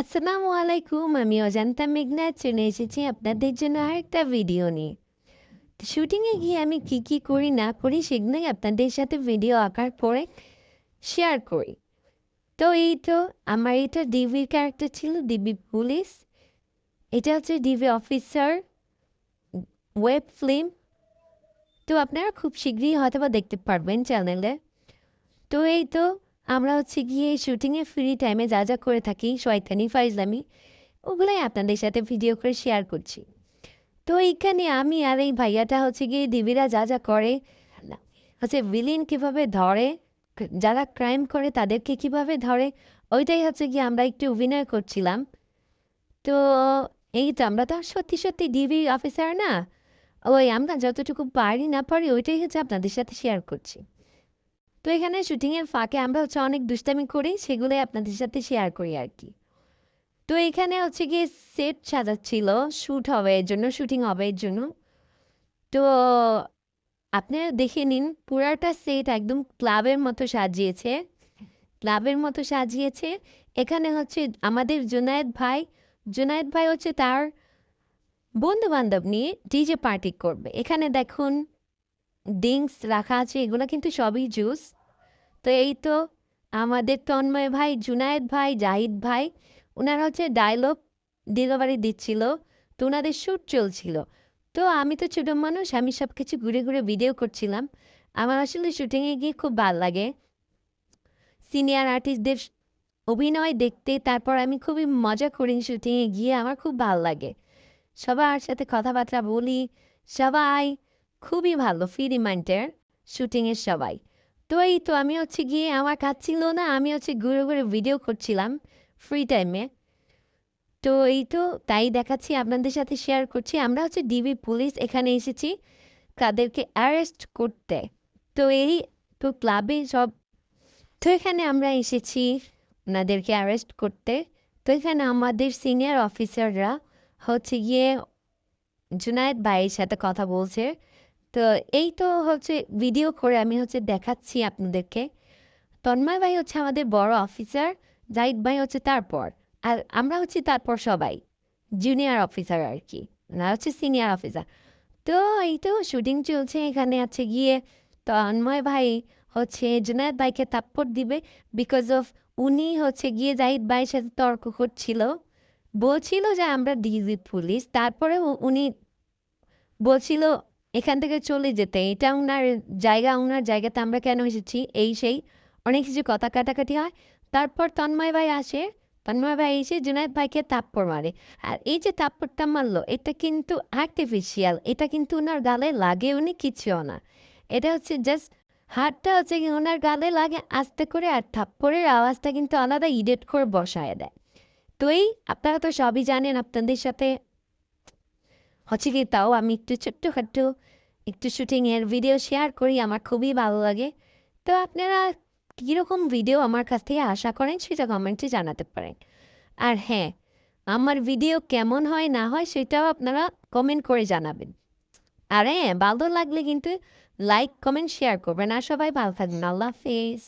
আসসালামু আলাইকুম, আমি অজান্তা মেঘনা, চলে এসেছি আপনাদের জন্য আরেকটা ভিডিও নিয়ে। শুটিংয়ে গিয়ে আমি কি কি করি, না করি, সেগুলোই আপনাদের সাথে ভিডিও আঁকার পরে শেয়ার করি। তো এই তো, আমার এটা ডিবির ক্যারেক্টার ছিল ডিবি পুলিশ। এটা হচ্ছে ডিবি অফিসার ওয়েব ফিল্ম তো আপনারা খুব শীঘ্রই হয়তো দেখতে পারবেন চ্যানেলে তো এই তো আমরা হচ্ছে গিয়ে শুটিংয়ে ফ্রি টাইমে যা যা করে থাকি, শয়তানি ফাইজলামি ওগুলোই আপনাদের সাথে ভিডিও করে শেয়ার করছি। তো এইখানে আমি আর এই ভাইয়াটা হচ্ছে গিয়ে দিবিরা যা যা করে হচ্ছে ভিলিন কীভাবে ধরে, যারা ক্রাইম করে তাদেরকে কীভাবে ধরে, ওইটাই হচ্ছে গিয়ে আমরা একটু অভিনয় করছিলাম। তো এই তো আমরা তো সত্যি সত্যি ডিবি অফিসার না, ওই আমরা যতটুকু পারি না পারি, ওইটাই হচ্ছে আপনাদের সাথে শেয়ার করছি। তো এখানে শুটিংয়ের ফাঁকে আমরা হচ্ছে অনেক দুষ্টামি করি, সেগুলোই আপনাদের সাথে শেয়ার করি আর কি। তো এখানে হচ্ছে গিয়ে সেট সাজাচ্ছিল শ্যুট হবে এর জন্য শুটিং হবে এর জন্য। তো আপনারা দেখে নিন, পুরাটা সেট একদম ক্লাবের মতো সাজিয়েছে। ক্লাবের মতো সাজিয়েছে। এখানে হচ্ছে আমাদের জুনায়েদ ভাই জুনায়েদ ভাই হচ্ছে তার বন্ধু বান্ধব নিয়ে ডিজে পার্টি করবে। এখানে দেখুন ড্রিঙ্কস রাখা আছে, এগুলো কিন্তু সবই জুস তো এই তো আমাদের তন্ময় ভাই, জুনায়েদ ভাই, জাহিদ ভাই ওনারা হচ্ছে ডায়লগ ডেলিভারি দিচ্ছিল, তো ওনাদের শ্যুট চলছিল। তো আমি তো ছোটো মানুষ, আমি সব কিছু ঘুরে ঘুরে ভিডিও করছিলাম। আমার আসলে শ্যুটিংয়ে গিয়ে খুব ভালো লাগে। সিনিয়র আর্টিস্টদের অভিনয় দেখতে, তারপর আমি খুবই মজা করি শ্যুটিংয়ে গিয়ে, আমার খুব ভালো লাগে। সবার সাথে কথাবার্তা বলি, সবাই খুবই ভালো ফ্রি রিমাইন্ডার শুটিংয়ের সবাই। তো এই তো আমি হচ্ছে গিয়ে, আমার কাজ ছিল না, আমি হচ্ছে ঘুরে ঘুরে ভিডিও করছিলাম ফ্রি টাইমে তো এই তো তাই দেখাচ্ছি, আপনাদের সাথে শেয়ার করছি। আমরা হচ্ছে ডিবি পুলিশ এখানে এসেছি, তাদেরকে অ্যারেস্ট করতে। তো এই তো ক্লাবে সব, তো এখানে আমরা এসেছি ওনাদেরকে অ্যারেস্ট করতে। তো এখানে আমাদের সিনিয়র অফিসাররা হচ্ছে গিয়ে জুনায়েদ ভাইয়ের সাথে কথা বলছে। তো এই তো হচ্ছে ভিডিও করে আমি হচ্ছে দেখাচ্ছি আপনাদেরকে। তন্ময় ভাই হচ্ছে আমাদের বড় অফিসার জাহিদ ভাই হচ্ছে তারপর। আর আমরা হচ্ছি তারপর সবাই জুনিয়র অফিসার আর কি। না, হচ্ছে সিনিয়র অফিসার তো এই তো শুটিং চলছে, এখানে আছে গিয়ে তন্ময় ভাই হচ্ছে জুনায়দ ভাইকে তাপ্পর দিবে বিকজ অফ উনি হচ্ছে গিয়ে জাহিদ ভাইয়ের সাথে তর্ক করছিল। বলছিল যে আমরা ডিজি পুলিশ তারপরে উনি বলছিল এখান থেকে চলে যেতে, এটা ওনার জায়গা ওনার জায়গাতে আমরা কেন এসেছি? এই সেই অনেক কিছু কথা কাটাকাটি হয়। তারপর তন্ময় ভাই আসে, তন্ময় ভাই এসে জুনায়দ ভাইকে তাপ্পর মারে। আর এই যে তাপ্পরটা মারলো, এটা কিন্তু আর্টিফিশিয়াল এটা কিন্তু ওনার গালে লাগে উনি কিছুও না। এটা হচ্ছে জাস্ট হাতটা হচ্ছে কি ওনার গালে লাগে, আস্তে করে, আর থাপ্পড়ের আওয়াজটা কিন্তু আলাদা ইডেট করে বসায় দেয়। তো এই আপনারা তো সবই জানেন আপনাদের সাথে হচ্ছে কি তাও আমি একটু ছোট্টখাট্টো একটু শুটিংয়ের ভিডিও শেয়ার করি, আমার খুবই ভালো লাগে। তো আপনারা কীরকম ভিডিও আমার কাছ থেকে আশা করেন সেটা কমেন্টে জানাতে পারেন। আর হ্যাঁ আমার ভিডিও কেমন হয় না হয় সেটাও আপনারা কমেন্ট করে জানাবেন। আর হ্যাঁ ভালো লাগলে কিন্তু লাইক কমেন্ট শেয়ার করবেন। আর সবাই ভালো থাকবেন। আল্লাহ হাফেজ।